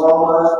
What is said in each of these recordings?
Oklahoma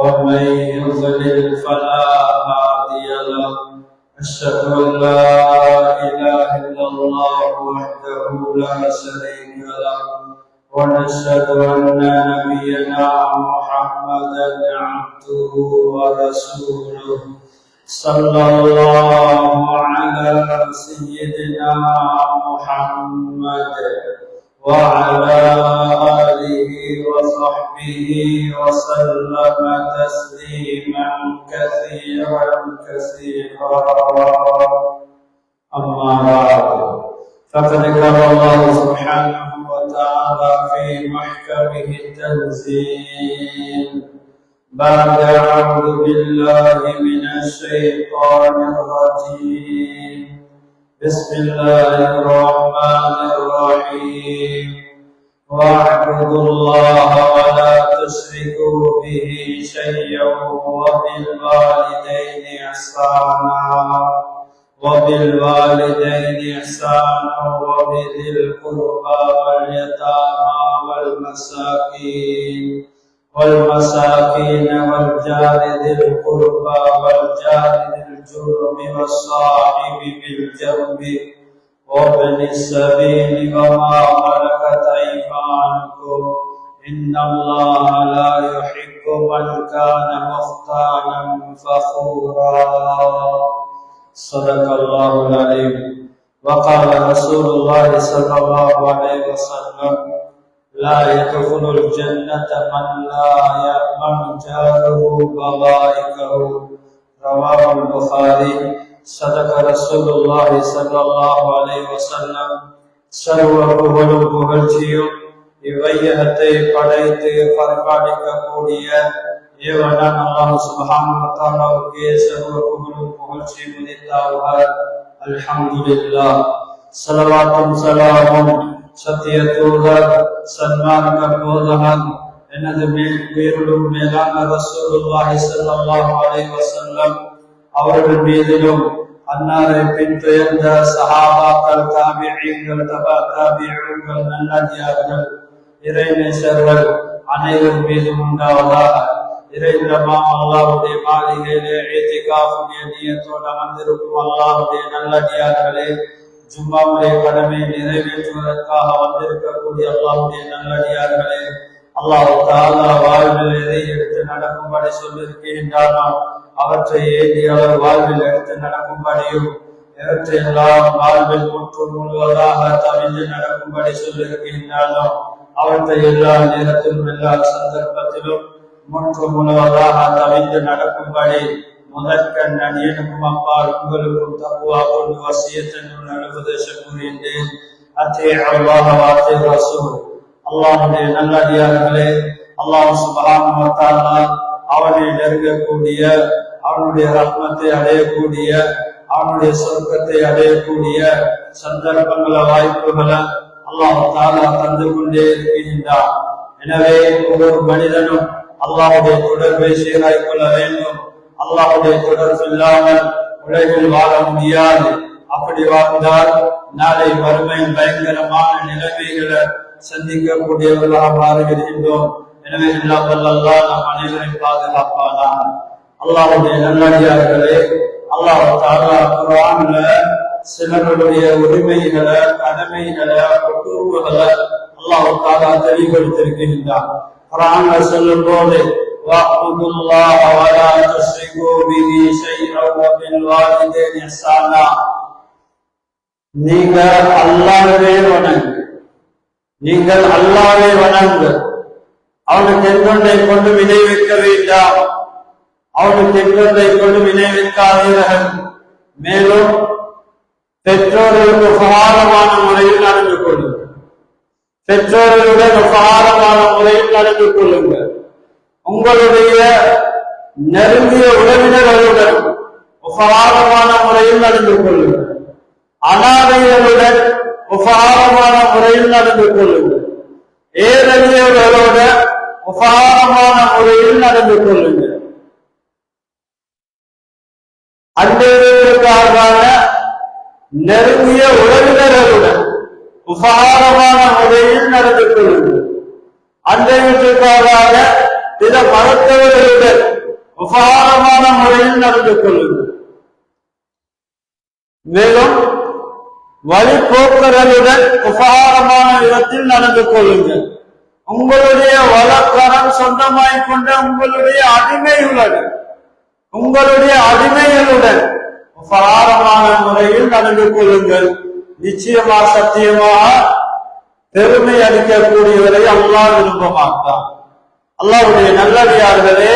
ومن يضلل فلا هادي له. أشهد أن لا إله إلا الله وحده لا شريك له. ونشهد أن نبينا محمدا عبده ورسوله. صلى الله على سيدنا محمد. وعلى آله وصحبه وسلم تسليما كثيرا كثيرا. أما بعد فقد قال الله سبحانه وتعالى في محكمه التنزيل بعد أعوذ بالله من الشيطان الرجيم. بسم الله الرحمن الرحيم. واعبدوا الله ولا تشركوا به شيئا وبالوالدين إحسانا. وبالوالدين إحسانا وبذي القربى واليتامى والمساكين. والمساكين والجار ذي القربى والجار ذي الجرم والصاحب بالجنب. وابن السبيل وما ملكت أيمانكم. إن الله لا يحب من كان مختالا فخورا. صدق الله العليم. وقال رسول الله صلى الله عليه وسلم لا يدخل الجنة من لا يأمن جاره بوائقه رواه البخاري صدق رسول الله صلى الله عليه وسلم சர்வ புகழும் புகழ்ச்சியும் இவ்வையகத்தை படைத்து பரப்பாடிக்கக்கூடிய ஏவனான் அல்லாஹ் சுபஹானஹு வ தஆலாவுக்கு சர்வ புகழும் புகழ்ச்சி முடித்தார்கள் அல்ஹம்துலில்லாஹ் ஸலவாத்தும் ஸலாமும் சத்திய தூதர் சன்மார்க்க போதகன் எனது மேல் உயிரிலும் மேலான ரசூலுல்லாஹி ஸல்லல்லாஹு அலைஹி வஸல்லம் அவர்கள் மீதிலும் அன்னாரை பின்தொயர்ந்த சஹாபாக்கள் தாபியங்கள் தபா தாபியங்கள் நல்லடியார்கள் இறைநேசர்கள் அனைவர் மீதும் உண்டாவதாக இறை அல்லாவுடைய மாளிகையிலே ஏத்திகாவுடைய நியத்தோடு அமர்ந்திருக்கும் அல்லாவுடைய நல்லடியார்களே ஜும்மாவுடைய கடமையை நிறைவேற்றுவதற்காக வந்திருக்கக்கூடிய அல்லாவுடைய நல்லடியார்களே அல்லாஹ் தாலா வாழ்வில் எதை எடுத்து நடக்கும்படி சொல்லியிருக்கின்றானோ அவற்றை ஏந்தி அவர் வாழ்வில் எடுத்து நடக்கும்படியும் எவற்றையெல்லாம் வாழ்வில் முற்று முழுவதாக தவிழ்ந்து நடக்கும்படி சொல்லியிருக்கின்றாலும் அவற்றை எல்லா நேரத்திலும் எல்லா சந்தர்ப்பத்திலும் முற்று முழுவதாக தவிழ்ந்து நடக்கும்படி முதற்கண் நான் எனக்கும் அப்பால் உங்களுக்கும் தக்குவா கொண்டு வசியத்தின் அனுபதேசம் புரிந்தேன் அத்தே அல்லாஹ் வார்த்தை ரசூல் அல்லாஹுடைய நல்லடியார்களே அல்லாஹ் சுபஹானஹு அவனை நெருங்கக்கூடிய அவனுடைய ரத்னத்தை அடையக்கூடிய அவனுடைய சொர்க்கத்தை அடையக்கூடிய சந்தர்ப்பங்கள வாய்ப்புகளை அல்லாஹ் தாலா தந்து கொண்டே இருக்கின்றான். எனவே ஒவ்வொரு மனிதனும் அல்லாஹுடைய தொடர்பை சீராய் கொள்ள வேண்டும். அல்லாஹுடைய தொடர்பு இல்லாமல் உலகில் வாழ முடியாது. அப்படி வாழ்ந்தால் நாளை வறுமையின் பயங்கரமான நிலைமைகளை சந்திக்கக்கூடியவர்களாக மாறுகின்றோம். எனவே இல்லாமல் வல்லல்லாஹ் நம் அனைவரையும் பாதுகாப்பானான். அல்லாஹுடைய நல்லடியார்களே அல்லாஹ் தாலா குர்ஆன்ல சிலருடைய உரிமைகளை கடமைகளை பொறுப்புகளை அல்லாஹ் தாலா தெளிவுபடுத்திருக்கின்றான் குர்ஆன்ல சொல்லும் போது واعبدوا الله ولا تشركوا به شيئا وبالوالدين احسانا நீங்க அல்லாஹ்வே வணங்கு நீங்கள் அல்லாஹ்வை வணங்கு அவனுக்கு எந்தொன்றை கொண்டு வினை வைக்க வேண்டாம் அவர்கள் திட்டத்தை கொண்டு நினைவிக்காதீர்கள் மேலும் பெற்றோர்களுக்கு உபகாரமான முறையில் நடந்து கொள்ளுங்கள். பெற்றோர்களுடன் உபகாரமான முறையில் நடந்து கொள்ளுங்கள். உங்களுடைய நெருங்கிய உறவினர்களுடன் உபகாரமான முறையில் நடந்து கொள்ளுங்கள். அனாதைகளுடன் உபகாரமான முறையில் நடந்து கொள்ளுங்கள். ஏழையவர்களோட உபகாரமான முறையில் நடந்து கொள்ளுங்கள். அன்றையவர்களுக்காக நெருங்கிய உறவினர்களுடன் உபகாரமான முறையில் நடந்து கொள்ளுங்கள். அன்றையவற்றுக்காக பிற மருத்துவர்களுடன் உபகாரமான முறையில் நடந்து கொள்ளுங்கள். மேலும் வழிபோக்கர்களுடன் உபகாரமான விதத்தில் நடந்து கொள்ளுங்கள். உங்களுடைய வழக்கரம் சொந்தமாய் கொண்ட உங்களுடைய அடிமைகளுடன் உங்களுடைய அடிமைகளுடன் உபகாரமான முறையில் நடந்து கொள்ளுங்கள். நிச்சயமா சத்தியமாக பெருமை அளிக்கக்கூடியவரை அல்லாஹ் விரும்ப மாட்டான் அல்லாவுடைய நல்லடியார்களே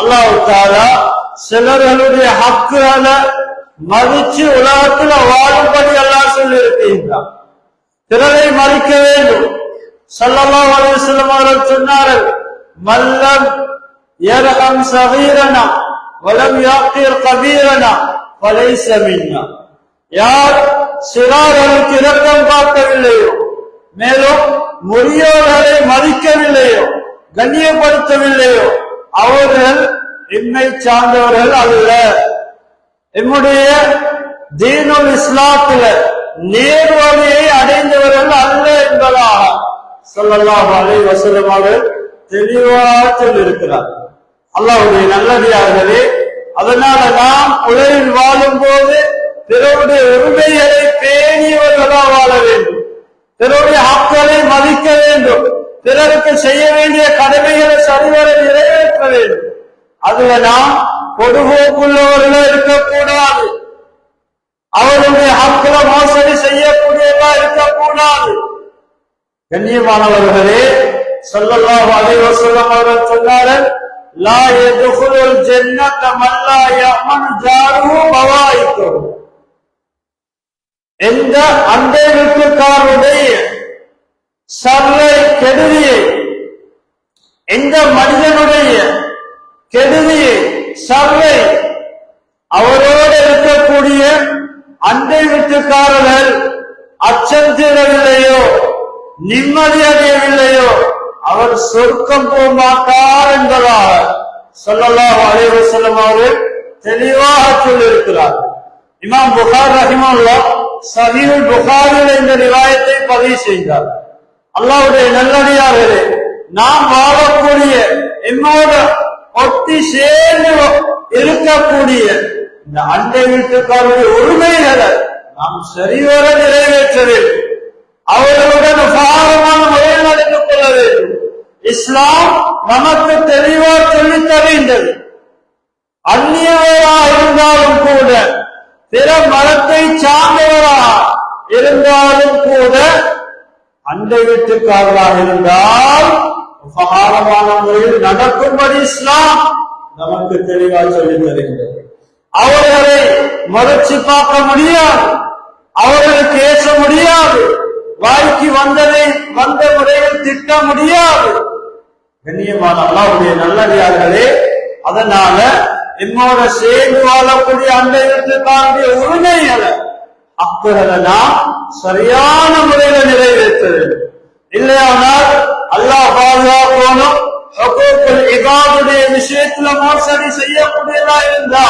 அல்லாஹ் சிலர்களுடைய ஹக்குகளை மதிச்சு உலகத்துல வாழும்படி எல்லாம் சொல்லி இருக்கின்றான் பிறரை மதிக்க வேண்டும். சொல்லலாம் அலைஹி சொன்னார்கள் மல்லம் ஏரகம் சகீரனா வலம் யாக்கிர் கபீரனா ஃபலைஸ மின்னா யார் சிறார்களுக்கு இரக்கம் காட்டவில்லையோ மேலும் முறியோர்களை மதிக்கவில்லையோ கண்ணியப்படுத்தவில்லையோ அவர்கள் என்னை சார்ந்தவர்கள் அல்ல. எம்முடைய தீனுல் இஸ்லாத்துல நேர்வழியை அடைந்தவர்கள் அல்ல என்பதாக சொல்லலாம் அலை வசலமாக தெளிவாக சொல்லியிருக்கிறார். அல்லாவுடைய நல்லடியார்களே அதனால நாம் உலகில் வாழும் போது பிறருடைய உரிமைகளை பேணியவர்களாக வாழ வேண்டும். பிறருடைய ஆக்களை மதிக்க வேண்டும். பிறருக்கு செய்ய வேண்டிய கடமைகளை சரிவர நிறைவேற்ற வேண்டும். அதுல நாம் பொதுபோக்குள்ளவர்களா இருக்கக்கூடாது. அவருடைய ஆக்களை மோசடி செய்யக்கூடியதா இருக்கக்கூடாது. கண்ணியமானவர்களே சொல்லலாம் அதை வஸல்லம் அவர்கள் சொன்னார்கள் லா யதுகுலுல் ஜன்னத மன் லா யமன் ஜாருஹு பவாயிக்குஹு எந்த அண்டை வீட்டுக்காரருடைய சர்வை கெடுதியை எந்த மனிதனுடைய கெடுதியை சர்வை அவரோடு இருக்கக்கூடிய அண்டை வீட்டுக்காரர்கள் அச்சம் தீரவில்லையோ நிம்மதி அடையவில்லையோ அவர் சொர்க்கம் போக மாட்டார் என்பதாக சொல்லலாம் அலைவ செல்லும் அவர்கள் தெளிவாக சொல்லியிருக்கிறார் இமாம் புகார் ரஹிமல்லா சஹீல் புகாரில் இந்த நிவாயத்தை பதிவு செய்தார். அல்லாவுடைய நல்லடியார்களே நாம் வாழக்கூடிய என்னோட ஒட்டி சேர்ந்து இருக்கக்கூடிய இந்த அண்டை வீட்டுக்காரருடைய உரிமைகளை நாம் சரிவர நிறைவேற்ற வேண்டும் அவர்களுடன் சாரமான முறையில் நடந்து கொள்ள வேண்டும். இஸ்லாம் நமக்கு தெளிவா சொல்லித் தருகின்றது அந்நியவரா இருந்தாலும் கூட பிற மதத்தை சார்ந்தவரா இருந்தாலும் கூட அண்டை வீட்டுக்காரராக இருந்தால் உபகாரமான முறையில் நடக்கும்படி இஸ்லாம் நமக்கு தெளிவா சொல்லி தருகின்றது அவர்களை மறைச்சு பார்க்க முடியாது. அவர்களுக்கு ஏற்ற முடியாது. வாய்க்கு வந்ததை வந்த முறையில் திட்ட முடியாது. கண்ணியமான அல்லாவுடைய நல்லடியார்களே அதனால என்னோட சேர்ந்து வாழக்கூடிய அந்த இடத்துக்காருடைய உரிமைகளை அப்புறத நாம் சரியான முறையில நிறைவேற்ற வேண்டும். இல்லையானால் அல்லாஹ் பாதுகாக்கணும். விஷயத்துல மோசடி செய்யக்கூடியதா இருந்தா